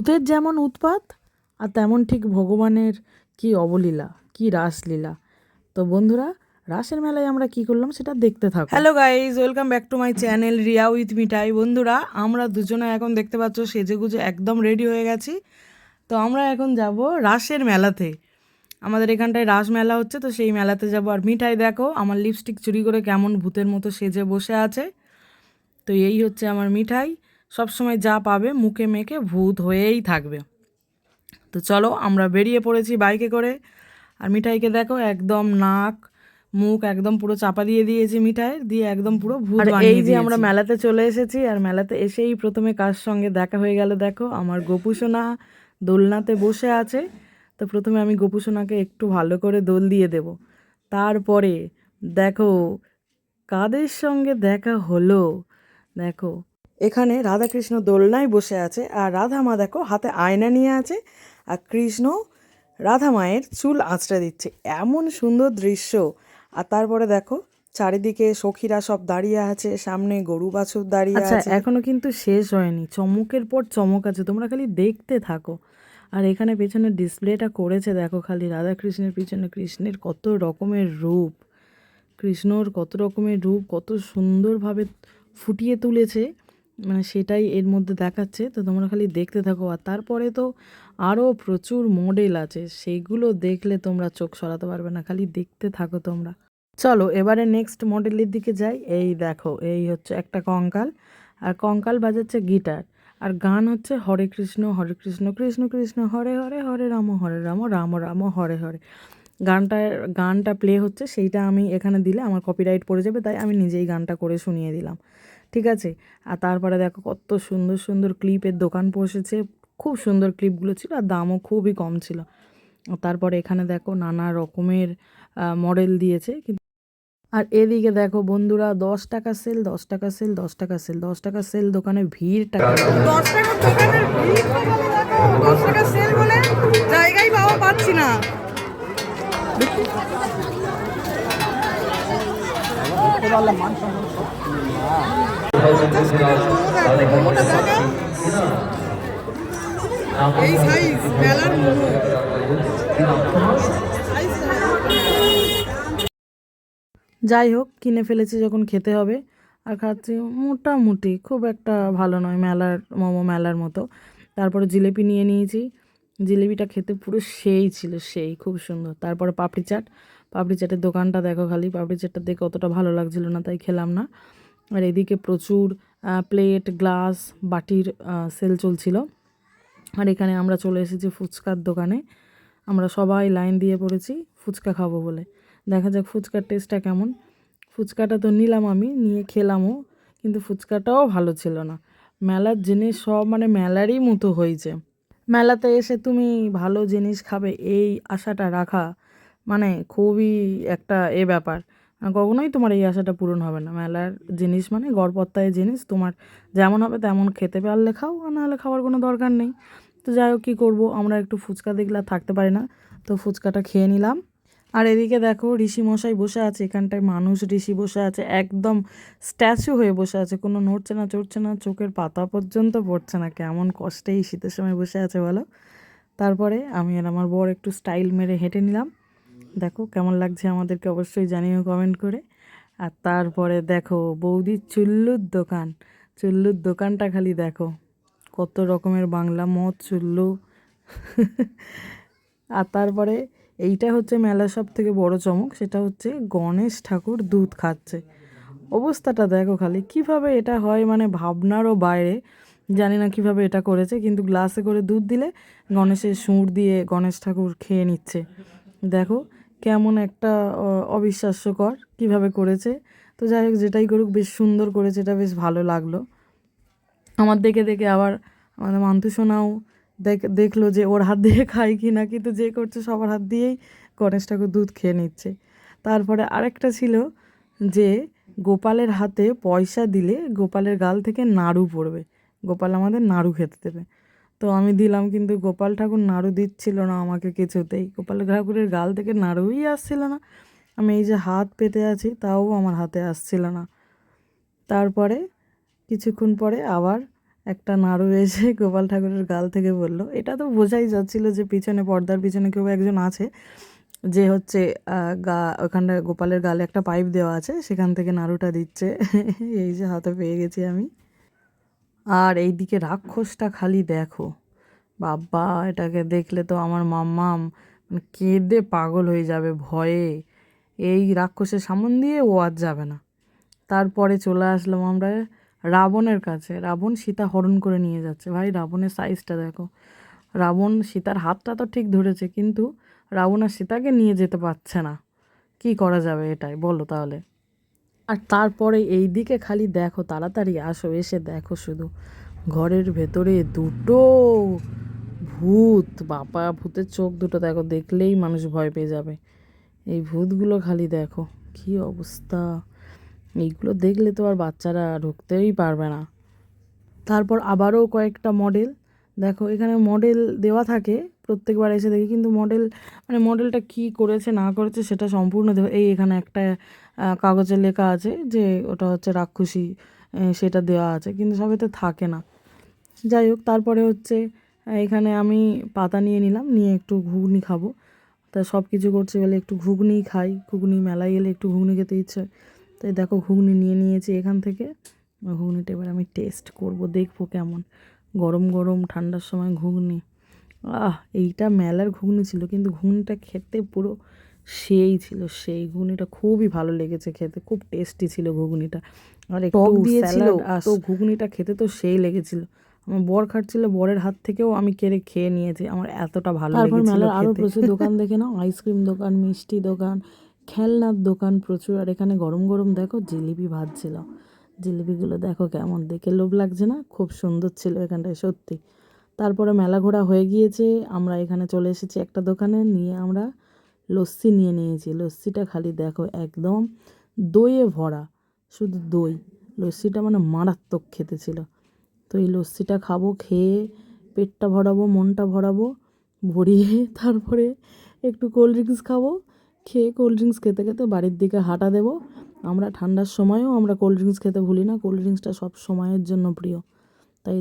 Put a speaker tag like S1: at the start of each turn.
S1: ভূতের যেমন উৎপাত আর তেমন ঠিক ভগবানের কি অবলীলা কি রাসলীলা তো বন্ধুরা রাসের মেলায় আমরা কি করলাম সেটা দেখতে থাকো
S2: hello guys welcome back to my channel Riya with Mithai বন্ধুরা আমরা দুজনে এখন দেখতে পাচ্ছ সেজে গুজে একদম রেডি হয়ে গেছি তো আমরা এখন যাব রাসের মেলাতে আমাদের এখানটায় রাস মেলা হচ্ছে তো সেই মেলাতে যাব আর মিঠাই দেখো আমার লিপস্টিক চুরি করে কেমন ভূতের মতো সেজে বসে আছে তো এই হচ্ছে আমার মিঠাই সবসময় যা পাবে মুখে মেখে ভূত হয়েই থাকবে তো চলো আমরা বেরিয়ে পড়েছি বাইকে করে আর মিঠাইকে দেখো একদম নাক মুখ একদম পুরো চাপা দিয়ে দিয়েছি মিঠাই দিয়ে একদম পুরো ভূত এই যে আমরা
S1: মেলাতে চলে এসেছি আর মেলাতে এসেই প্রথমে কার সঙ্গে দেখা হয়ে গেল দেখো আমার গোপুসোনা দোলনাতে বসে আছে তো প্রথমে আমি গোপুসোনাকে একটু ভালো করে দোল দিয়ে দেব তারপরে দেখো কাদের সঙ্গে দেখা হলো দেখো এখানে রাধাকৃষ্ণ দোলনায় বসে আছে আর রাধা মা দেখো হাতে আয়না নিয়ে আছে আর কৃষ্ণ রাধা মায়ের চুল আঁচড়ে দিচ্ছে এমন সুন্দর দৃশ্য আর তারপরে দেখো চারিদিকে সখীরা সব দাঁড়িয়ে আছে সামনে গরু বাছুর দাঁড়িয়ে আচ্ছা, আছে
S2: এখনো কিন্তু শেষ হয়নি চমকের পর চমক আছে তোমরা খালি দেখতে থাকো আর এখানে পেছনে ডিসপ্লেটা করেছে দেখো খালি রাধা কৃষ্ণের পিছনে কৃষ্ণের কত রকমের রূপ কৃষ্ণর কত রকমের রূপ কত সুন্দরভাবে ফুটিয়ে তুলেছে মানে সেটাই এর মধ্যে দেখাচ্ছে তো তোমরা খালি দেখতে থাকো আর তারপরে তো আরও প্রচুর মডেল আছে সেইগুলো দেখলে তোমরা চোখ সরাতে পারবে না খালি দেখতে থাকো তোমরা চলো এবারে নেক্সট মডেলের দিকে যাই এই দেখো এই হচ্ছে একটা কঙ্কাল আর কঙ্কাল বাজাচ্ছে গিটার আর গান হচ্ছে হরে কৃষ্ণ হরে কৃষ্ণ কৃষ্ণ কৃষ্ণ হরে হরে হরে রাম হরে রাম রাম রাম হরে হরে গানটা গানটা প্লে হচ্ছে সেইটা আমি এখানে দিলে আমার কপিরাইট পড়ে যাবে তাই আমি নিজেই গানটা করে শুনিয়ে দিলাম ঠিক আছে আর তারপরে দেখো কত সুন্দর সুন্দর ক্লিপের দোকান বসেছে খুব সুন্দর ক্লিপগুলো ছিল আর দামও খুবই কম ছিল তারপরে এখানে দেখো নানা রকমের মডেল দিয়েছে কিন্তু আর এদিকে দেখো বন্ধুরা দশ টাকা সেল দশ টাকা সেল দশ টাকা সেল দশ টাকা সেল দোকানে ভিড় টাকা জায়গায় পাওয়া পাচ্ছি না যাই হোক কিনে ফেলেছি যখন খেতে হবে আর খাচ্ছি মোটামুটি খুব একটা ভালো নয় মেলার মোমো মেলার মতো তারপরে জিলেপি নিয়ে নিয়েছি জিলিপিটা খেতে পুরো সেই ছিল সেই খুব সুন্দর তারপরে পাপড়ি চাট পাপড়ি চাটের দোকানটা দেখো খালি পাপড়ি চাটটা দেখে অতটা ভালো লাগছিল না তাই খেলাম না আর এদিকে প্রচুর প্লেট গ্লাস বাটির সেল চলছিল আর এখানে আমরা চলে এসেছি ফুচকার দোকানে আমরা সবাই লাইন দিয়ে পড়েছি ফুচকা খাবো বলে দেখা যাক ফুচকার টেস্টটা কেমন ফুচকাটা তো নিলাম আমি নিয়ে খেলামও কিন্তু ফুচকাটাও ভালো ছিল না মেলার জিনিস সব মানে মেলারই মতো হয়েছে মেলাতে এসে তুমি ভালো জিনিস খাবে এই আশাটা রাখা মানে খুবই একটা এ ব্যাপার কখনোই তোমার এই আশাটা পূরণ হবে না মেলার জিনিস মানে গড়পত্তায় জিনিস তোমার যেমন হবে তেমন খেতে পারলে খাও আর নাহলে খাওয়ার কোনো দরকার নেই তো যাই হোক কী করবো আমরা একটু ফুচকা দেখলে থাকতে পারি না তো ফুচকাটা খেয়ে নিলাম আর এদিকে দেখো ঋষি মশাই বসে আছে এখানটায় মানুষ ঋষি বসে আছে একদম স্ট্যাচু হয়ে বসে আছে কোনো নড়ছে না চড়ছে না চোখের পাতা পর্যন্ত পড়ছে না কেমন কষ্টে এই শীতের সময় বসে আছে বলো তারপরে আমি আর আমার বর একটু স্টাইল মেরে হেঁটে নিলাম দেখো কেমন লাগছে আমাদেরকে অবশ্যই জানিও কমেন্ট করে আর তারপরে দেখো বৌদির চুল্লুর দোকান চুল্লুর দোকানটা খালি দেখো কত রকমের বাংলা মদ চুল্লু আর তারপরে এইটা হচ্ছে মেলার সব থেকে বড় চমক সেটা হচ্ছে গণেশ ঠাকুর দুধ খাচ্ছে অবস্থাটা দেখো খালি কিভাবে এটা হয় মানে ভাবনারও বাইরে জানি না কিভাবে এটা করেছে কিন্তু গ্লাসে করে দুধ দিলে গণেশের সুঁড় দিয়ে গণেশ ঠাকুর খেয়ে নিচ্ছে দেখো কেমন একটা অবিশ্বাস্যকর কিভাবে করেছে তো যাই হোক যেটাই করুক বেশ সুন্দর করেছে এটা বেশ ভালো লাগলো আমার দেখে দেখে আবার আমাদের মান্তুসোনাও দেখলো যে ওর হাত দিয়ে খায় কি না কিন্তু যে করছে সবার হাত দিয়েই গণেশ ঠাকুর দুধ খেয়ে নিচ্ছে তারপরে আরেকটা ছিল যে গোপালের হাতে পয়সা দিলে গোপালের গাল থেকে নাড়ু পড়বে গোপাল আমাদের নাড়ু খেতে দেবে তো আমি দিলাম কিন্তু গোপাল ঠাকুর নাড়ু দিচ্ছিল না আমাকে কিছুতেই গোপাল ঠাকুরের গাল থেকে নাড়ুই আসছিল না আমি এই যে হাত পেতে আছি তাও আমার হাতে আসছিল না তারপরে কিছুক্ষণ পরে আবার একটা নাড়ু এসে গোপাল ঠাকুরের গাল থেকে বলল এটা তো বোঝাই যাচ্ছিল যে পিছনে পর্দার পিছনে কেউ একজন আছে যে হচ্ছে গা ওখানটা গোপালের গালে একটা পাইপ দেওয়া আছে সেখান থেকে নাড়ুটা দিচ্ছে এই যে হাতে পেয়ে গেছি আমি আর এই দিকে রাক্ষসটা খালি দেখো বাবা এটাকে দেখলে তো আমার মাম্মাম মানে কেঁদে পাগল হয়ে যাবে ভয়ে এই রাক্ষসের সামন দিয়ে ও আর যাবে না তারপরে চলে আসলাম আমরা রাবণের কাছে রাবণ সীতা হরণ করে নিয়ে যাচ্ছে ভাই রাবণের সাইজটা দেখো রাবণ সীতার হাতটা তো ঠিক ধরেছে কিন্তু রাবণ আর সীতাকে নিয়ে যেতে পারছে না কি করা যাবে এটাই বলো তাহলে আর তারপরে এই দিকে খালি দেখো তাড়াতাড়ি আসো এসে দেখো শুধু ঘরের ভেতরে দুটো ভূত বাপা ভূতের চোখ দুটো দেখো দেখলেই মানুষ ভয় পেয়ে যাবে এই ভূতগুলো খালি দেখো কি অবস্থা এইগুলো দেখলে তো আর বাচ্চারা ঢুকতেই পারবে না তারপর আবারও কয়েকটা মডেল দেখো এখানে মডেল দেওয়া থাকে প্রত্যেকবার এসে দেখি কিন্তু মডেল মানে মডেলটা কি করেছে না করেছে সেটা সম্পূর্ণ দেওয়া এই এখানে একটা কাগজে লেখা আছে যে ওটা হচ্ছে রাক্ষসী সেটা দেওয়া আছে কিন্তু সবেতে থাকে না যাই হোক তারপরে হচ্ছে এখানে আমি পাতা নিয়ে নিলাম নিয়ে একটু ঘুগনি খাবো তা সব কিছু করছে বলে একটু ঘুগনি খাই ঘুগনি মেলায় এলে একটু ঘুগনি খেতে ইচ্ছে তো দেখো ঘুগনি নিয়ে নিয়েছি এখান থেকে ঘুগনিটা এবার আমি টেস্ট করব দেখবো কেমন গরম গরম ঠান্ডার সময় ঘুগনি আহ এইটা মেলার ঘুগনি ছিল কিন্তু ঘুগনিটা খেতে পুরো সেই ছিল সেই ঘুগনিটা খুবই ভালো লেগেছে খেতে খুব টেস্টি ছিল ঘুগনিটা আর টক দিয়েছিল তো ঘুগনিটা খেতে তো সেই লেগেছিল আমার বর খাচ্ছিল বরের হাত থেকেও আমি কেড়ে খেয়ে নিয়েছি আমার এতটা ভালো লেগেছিল তারপর
S1: প্রচুর দোকান দেখে নাও আইসক্রিম দোকান মিষ্টি দোকান খেলনার দোকান প্রচুর আর এখানে গরম গরম দেখো জিলিপি ভাজছিল জিলিপিগুলো দেখো কেমন দেখে লোভ লাগছে না খুব সুন্দর ছিল এখানটায় সত্যি তারপরে মেলা ঘোরা হয়ে গিয়েছে আমরা এখানে চলে এসেছি একটা দোকানে নিয়ে আমরা লস্যি নিয়ে নিয়েছি লস্যিটা খালি দেখো একদম দইয়ে ভরা শুধু দই লস্যিটা মানে মারাত্মক খেতে ছিল তো এই লস্যিটা খাবো খেয়ে পেটটা ভরাবো মনটা ভরাবো ভরিয়ে তারপরে একটু কোল্ড ড্রিঙ্কস খাবো খেয়ে কোল্ড ড্রিঙ্কস খেতে খেতে বাড়ির দিকে হাঁটা দেব আমরা ঠান্ডার সময়ও আমরা কোল্ড ড্রিঙ্কস খেতে ভুলি না কোল্ড ড্রিঙ্কসটা সব সময়ের জন্য প্রিয় তাই